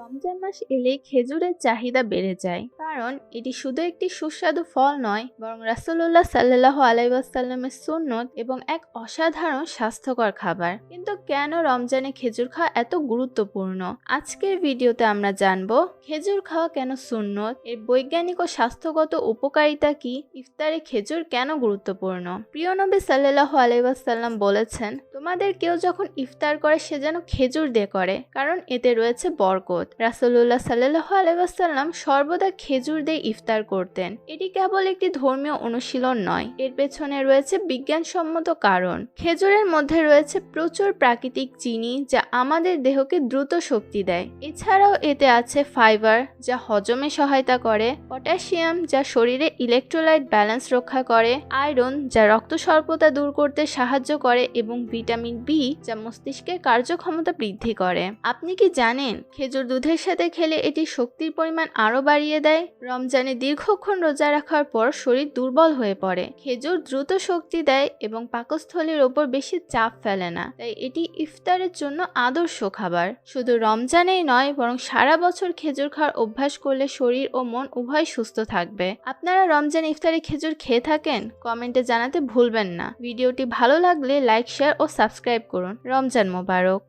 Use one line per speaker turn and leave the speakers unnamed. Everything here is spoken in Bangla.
রমজান মাস এলে খেজুরের চাহিদা বেড়ে যায়। কারণ এটি শুধু একটি সুস্বাদু ফল নয়, বরং রাসুল্লাহ সাল্লাহ আলাইসাল্লামের সুন্নত এবং এক অসাধারণ স্বাস্থ্যকর খাবার। কিন্তু কেন রমজানে খেজুর খাওয়া এত গুরুত্বপূর্ণ? আজকের ভিডিওতে আমরা জানব, খেজুর খাওয়া কেন সুন্নত? এর বৈজ্ঞানিক ও স্বাস্থ্যগত উপকারিতা কি? ইফতারে খেজুর কেন গুরুত্বপূর্ণ? প্রিয় নবী সাল্লাহ আলাইসাল্লাম বলেছেন তোমাদের কেউ যখন ইফতার করে, সে যেন খেজুর দিয়ে করে। কারণ এতে রয়েছে বরকত। রাসুল্লাহ সাল্লাহ আলাইসাল্লাম সর্বদা খেজুর দিয়ে ইফতার করতেন। এটি কেবল একটি ধর্মীয় অনুশীলন নয়। এর পেছনে রয়েছে বিজ্ঞানসম্মত কারণ। খেজুরের মধ্যে রয়েছে প্রচুর প্রাকৃতিক চিনি যা আমাদের দেহকে দ্রুত শক্তি দেয়। এছাড়াও এতে আছে ফাইবার, যা হজমে সহায়তা করে, পটাশিয়াম, যা শরীরে ইলেকট্রোলাইট ব্যালেন্স রক্ষা করে, আয়রন, যা রক্ত স্বল্পতা দূর করতে সাহায্য করে এবং ভিটামিন বি যা মস্তিষ্কের কার্যক্ষমতা বৃদ্ধি করে। আপনি কি জানেন, খেজুর দুধের সাথে খেলে এটি শক্তির পরিমাণ আরও বাড়িয়ে দেয়? রমজানে দীর্ঘক্ষণ রোজা রাখার পর শরীর দুর্বল হয়ে পড়ে। খেজুর দ্রুত শক্তি দেয় এবং পাকস্থলীর ওপর বেশি চাপ ফেলে না। তাই এটি ইফতারের জন্য আদর্শ খাবার। শুধু রমজানেই নয়, বরং সারা বছর খেজুর খাওয়ার অভ্যাস করলে শরীর ও মন উভয় সুস্থ থাকবে। আপনারা রমজান ইফতারে খেজুর খেয়ে থাকেন? কমেন্টে জানাতে ভুলবেন না। ভিডিওটি ভালো লাগলে লাইক, শেয়ার ও সাবস্ক্রাইব করুন। রমজান মোবারক।